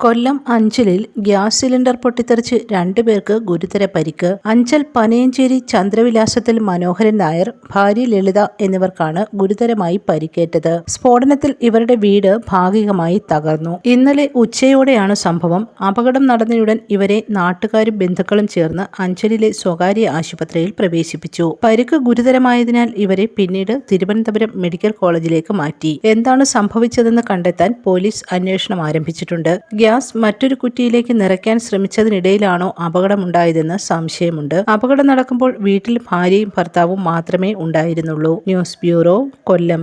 കൊല്ലം അഞ്ചലിൽ gas cylinder പൊട്ടിത്തെറിച്ച് രണ്ടുപേർക്ക് ഗുരുതര പരിക്ക്. അഞ്ചൽ പനയഞ്ചേരി ചന്ദ്രവിലാസത്തിൽ മനോഹരൻ നായർ ഭാര്യ ലളിത എന്നിവർക്കാണ് ഗുരുതരമായി പരിക്കേറ്റത്. സ്ഫോടനത്തിൽ ഇവരുടെ വീട് ഭാഗികമായി തകർന്നു. ഇന്നലെ ഉച്ചയോടെയാണ് സംഭവം. അപകടം നടന്നയുടൻ ഇവരെ നാട്ടുകാരും ബന്ധുക്കളും ചേർന്ന് അഞ്ചലിലെ സ്വകാര്യ ആശുപത്രിയിൽ പ്രവേശിപ്പിച്ചു. പരിക്ക് ഗുരുതരമായതിനാൽ ഇവരെ പിന്നീട് തിരുവനന്തപുരം മെഡിക്കൽ കോളേജിലേക്ക് മാറ്റി. എന്താണ് സംഭവിച്ചതെന്ന് കണ്ടെത്താൻ പോലീസ് അന്വേഷണം ആരംഭിച്ചിട്ടുണ്ട്. ഗ്യാസ് മറ്റൊരു കുറ്റിയിലേക്ക് നിറയ്ക്കാൻ ശ്രമിച്ചതിനിടയിലാണോ അപകടമുണ്ടായതെന്ന് സംശയമുണ്ട്. അപകടം നടക്കുമ്പോൾ വീട്ടിൽ ഭാര്യയും ഭർത്താവും മാത്രമേ ഉണ്ടായിരുന്നുള്ളൂ. News bureau Kollam.